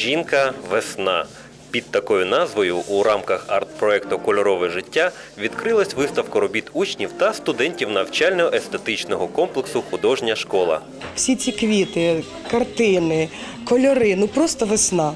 Жінка весна. Під такою назвою у рамках арт-проекту Кольорове життя відкрилась виставка робіт учнів та студентів навчально-естетичного комплексу Художня школа. Всі ці квіти, картини, кольори ну просто весна.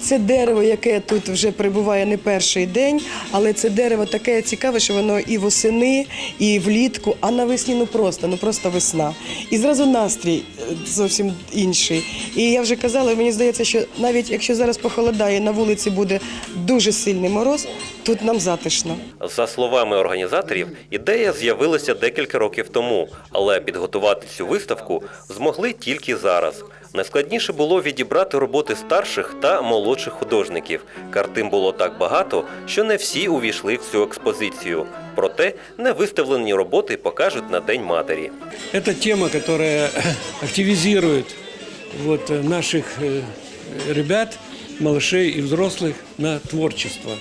Це дерево, яке тут вже перебуває не перший день, але це дерево таке цікаве, що воно і восени, і влітку, а навесні ну просто, ну просто весна. І зразу настрій е, зовсім інший. І я вже казала, мені здається, що навіть якщо зараз похолодає, на вулиці буде дуже сильний мороз, тут нам затишно. За словами організаторів, ідея з'явилася декілька років тому, але підготувати цю виставку змогли тільки зараз. Найскладніше було відібрати роботи старших та молодших художників. Картин було так багато, що не всі увійшли в цю експозицію. Проте невиставлені роботи покажуть на День матері. Это тема, которая активизирует вот, э, наших э, ребят, малышей и взрослых на творчество.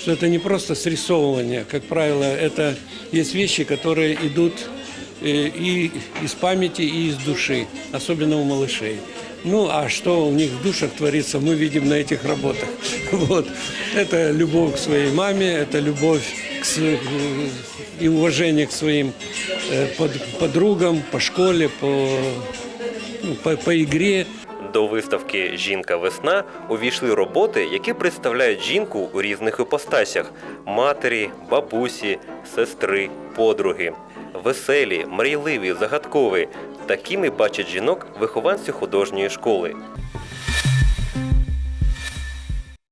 Что это не просто срисовывание, как правило, это есть вещи, которые идут э, и из памяти, и из души, особенно у малышей. Ну, а что у них в душах творится, мы видим на этих работах. Вот. Это любовь к своей маме, это любовь к с- э, и уважение к своим э, под- подругам по школе, по, ну, по, по игре. До виставки Жінка весна увійшли роботи, які представляють жінку у різних іпостасях: матері, бабусі, сестри, подруги. Веселі, мрійливі, загадкові. Такими бачать жінок вихованці художньої школи.